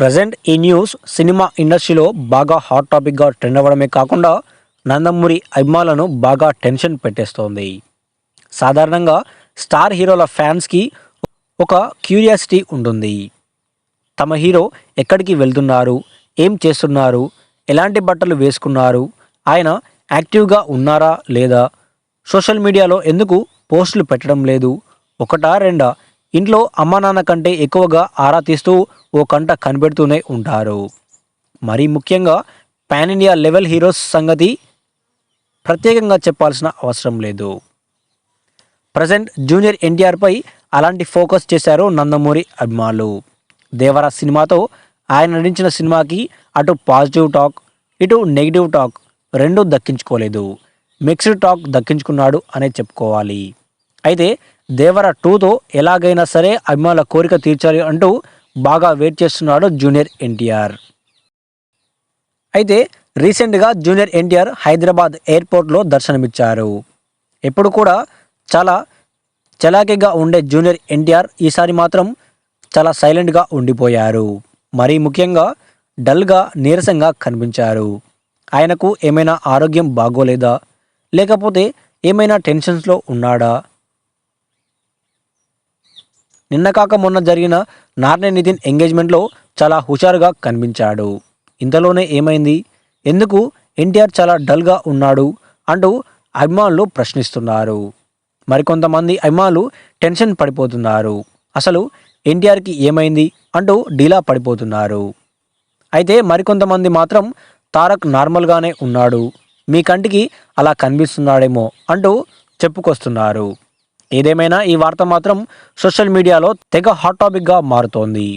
Present ఈ news cinema ఇండస్ట్రీలో బాగా హాట్ టాపిక్గా ట్రెండ్ అవ్వడమే కాకుండా నందమూరి అభిమానులను బాగా టెన్షన్ పెట్టేస్తోంది. సాధారణంగా స్టార్ హీరోల ఫ్యాన్స్కి ఒక క్యూరియాసిటీ ఉంటుంది. తమ హీరో ఎక్కడికి వెళ్తున్నారు? ఏం చేస్తున్నారు? ఎలాంటి బట్టలు వేసుకున్నారు? ఆయన యాక్టివ్గా ఉన్నారా లేదా? సోషల్ మీడియాలో ఎందుకు పోస్టులు పెట్టడం లేదు? ఒకటా రెండా? ఇంట్లో అమ్మా నాన్న కంటే ఎక్కువగా ఆరా తీస్తూ ఓ కంట కనిపెడుతూనే ఉంటారు. మరీ ముఖ్యంగా పాన్ ఇండియా లెవెల్ హీరోస్ సంగతి ప్రత్యేకంగా చెప్పాల్సిన అవసరం లేదు. ప్రజెంట్ జూనియర్ ఎన్టీఆర్పై అలాంటి ఫోకస్ చేశారు నందమూరి అభిమానులు. దేవరా సినిమాతో ఆయన నటించిన సినిమాకి అటు పాజిటివ్ టాక్ ఇటు నెగిటివ్ టాక్ రెండూ దక్కించుకోలేదు. మిక్స్డ్ టాక్ దక్కించుకున్నాడు అనే చెప్పుకోవాలి. అయితే దేవర టూతో ఎలాగైనా సరే అభిమానుల కోరిక తీర్చాలి అంటూ బాగా వెయిట్ చేస్తున్నాడు జూనియర్ ఎన్టీఆర్. అయితే రీసెంట్గా జూనియర్ ఎన్టీఆర్ హైదరాబాద్ ఎయిర్పోర్ట్లో దర్శనమిచ్చారు. ఎప్పుడు కూడా చాలా చలాకీగా ఉండే జూనియర్ ఎన్టీఆర్ ఈసారి మాత్రం చాలా సైలెంట్గా ఉండిపోయారు. మరీ ముఖ్యంగా డల్గా నీరసంగా కనిపించారు. ఆయనకు ఏమైనా ఆరోగ్యం బాగోలేదా? లేకపోతే ఏమైనా టెన్షన్స్లో ఉన్నాడా? నిన్న కాక మొన్న జరిగిన నార్నే నితిన్ ఎంగేజ్మెంట్లో చాలా హుషారుగా కనిపించాడు. ఇంతలోనే ఏమైంది? ఎందుకు ఎన్టీఆర్ చాలా డల్గా ఉన్నాడు అంటూ అభిమానులు ప్రశ్నిస్తున్నారు. మరికొంతమంది అభిమానులు టెన్షన్ పడిపోతున్నారు. అసలు ఎన్టీఆర్కి ఏమైంది అంటూ డీలా పడిపోతున్నారు. అయితే మరికొంతమంది మాత్రం తారక్ నార్మల్గానే ఉన్నాడు. మీ కంటికి అలా కనిపిస్తున్నాడేమో అంటూ చెప్పుకొస్తున్నారు. ఏదేమైనా ఈ వార్త మాత్రం సోషల్ మీడియాలో తెగ హాట్ టాపిక్గా మారుతోంది.